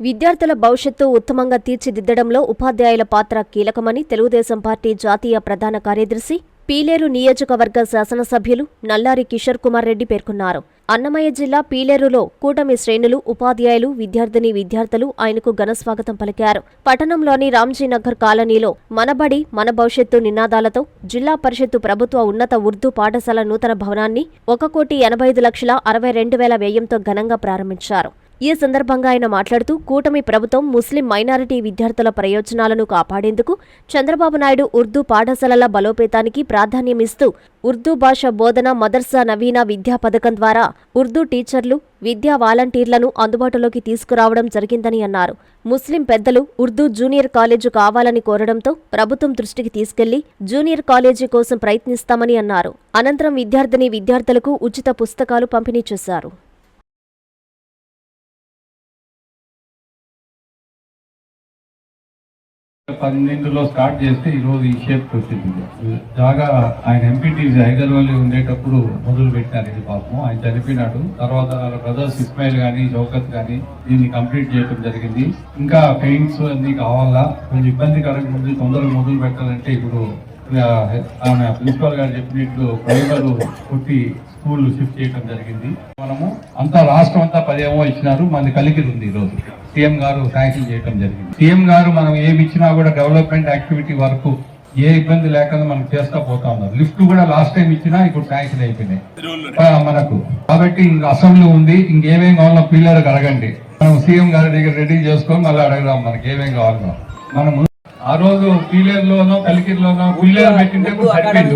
విద్యార్థుల భవిష్యత్తు ఉత్తమంగా తీర్చిదిద్దడంలో ఉపాధ్యాయుల పాత్ర కీలకమని తెలుగుదేశం పార్టీ జాతీయ ప్రధాన కార్యదర్శి పీలేరు నియోజకవర్గ శాసనసభ్యులు నల్లారి కిషోర్ కుమార్ రెడ్డి పేర్కొన్నారు. అన్నమయ్య జిల్లా పీలేరులో కూటమి శ్రేణులు ఉపాధ్యాయులు విద్యార్థిని విద్యార్థులు ఆయనకు ఘనస్వాగతం పలికారు. పట్టణంలోని రామ్జీనగర్ కాలనీలో మనబడి మన భవిష్యత్తు నినాదాలతో జిల్లా పరిషత్తు ప్రభుత్వ ఉన్నత ఉర్దూ పాఠశాల నూతన భవనాన్ని ఒక కోటి ఎనభై ఐదు లక్షల అరవై రెండు వేల వ్యయంతో ఘనంగా ప్రారంభించారు. ఈ సందర్భంగా ఆయన మాట్లాడుతూ కూటమి ప్రభుత్వం ముస్లిం మైనారిటీ విద్యార్థుల ప్రయోజనాలను కాపాడేందుకు చంద్రబాబు నాయుడు ఉర్దూ పాఠశాలల బలోపేతానికి ప్రాధాన్యమిస్తూ ఉర్దూ భాష బోధన మదర్సా నవీన విద్యా పథకం ద్వారా ఉర్దూ టీచర్లు విద్యా వాలంటీర్లను అందుబాటులోకి తీసుకురావడం జరిగిందని అన్నారు. ముస్లిం పెద్దలు ఉర్దూ జూనియర్ కాలేజు కావాలని కోరడంతో ప్రభుత్వం దృష్టికి తీసుకెళ్ళి జూనియర్ కాలేజీ కోసం ప్రయత్నిస్తామని అన్నారు. అనంతరం విద్యార్థిని విద్యార్థులకు ఉచిత పుస్తకాలు పంపిణీ చేశారు. పన్నెండులో స్టార్ట్ చేస్తే ఈ రోజు ఈ షేప్ వచ్చింది జాగా ఆయన ఎంపీటీసీ హైదరాబాద్ ఉండేటప్పుడు మొదలు పెట్టారు ఇది పాపం. ఆయన చనిపోయినాడు. తర్వాత వాళ్ళ బ్రదర్స్ ఇస్మాయిల్ కానీ జౌకత్ కానీ దీన్ని కంప్లీట్ చేయడం జరిగింది. ఇంకా పెయింట్స్ అన్ని కావాలా? కొంచెం ఇబ్బందికరంగా ఉంది. తొందరగా మొదలు పెట్టాలంటే ఇప్పుడు ఆ, ఆమె ప్రిన్సిపల్ గారు చెప్పినట్లు ఫైబర్ కొట్టి స్కూల్ షిఫ్ట్ చేయడం జరిగింది. మనము అంతా రాష్ట్రం అంతా పదేమో ఇచ్చినారు. మన కలిగిరి ఉంది ఈ రోజు సీఎం గారు శాంక్షన్ చేయడం జరిగింది. సీఎం గారు మనం ఏమి ఇచ్చినా కూడా డెవలప్మెంట్ యాక్టివిటీ వరకు ఏ ఇబ్బంది లేకుండా మనం చేస్తా పోతా ఉన్నారు. లిఫ్ట్ కూడా లాస్ట్ టైం ఇచ్చినా ఇప్పుడు శాంక్షన్ అయిపోయినాయి. మనకు. కాబట్టి ఇంక అసెంబ్లీ ఉంది. ఇంకేమేం కావాలో పిల్లలకు అడగండి. మనం సీఎం గారి దగ్గర రెడీ చేసుకొని మళ్ళీ అడగదాం మనకి ఏమేం కావాలో. మనము ఆ రోజు పీలేరులోనో కలికిరిలోనో పీలేరు పెట్టింటే సరిపోయింది.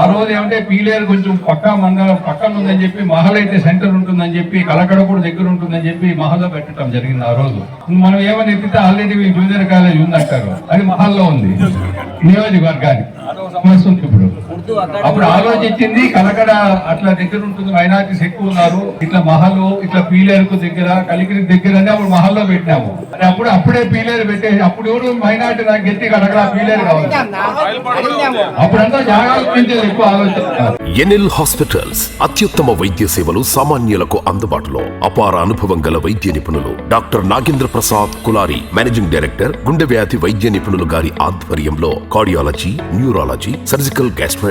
ఆ రోజు ఏమంటే పీలేరు కొంచెం పక్క మండలం పక్కన ఉందని చెప్పి మహల్ అయితే సెంటర్ ఉంటుందని చెప్పి కలకడ కూడా దగ్గర ఉంటుందని చెప్పి మహల్లో పెట్టడం జరిగింది ఆ రోజు. మనం ఏమని ఎత్తితే ఆల్రెడీ మీ జూనియర్ కాలేజ్ ఉందంటారు అది మహల్లో ఉంది. నియోజకవర్గానికి. సమస్య ఉంది ఇప్పుడు. అప్పుడు ఆలోచించింది కలకడ అట్లా దగ్గర ఉంటుంది మైనార్టీస్ ఎక్కువ ఉన్నారు. ఇట్లా మహల్ ఇట్లా పీలేరుకు దగ్గర కలికిరి దగ్గర అని అప్పుడు మహల్లో పెట్టినాము. అని అప్పుడు అప్పుడే పీలేరు పెట్టేసి అప్పుడు ఎవరు మైనార్టీ నాకు గట్టి కలకడ పీలేరు కావాలి? అప్పుడంతా జాగాల గురించి ఎక్కువ ఆలోచిస్తున్నారు ఎన్ఎల్ హాస్పిటల్స్ అత్యుత్తమ వైద్య సేవలు సామాన్యులకు అందుబాటులో అపార అనుభవం గల వైద్య నిపుణులు doctor Nagendra Prasad Kulari managing director గుండె వ్యాధి వైద్య నిపుణులు గారి ఆధ్వర్యంలో cardiology neurology surgical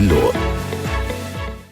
నెల్లూరు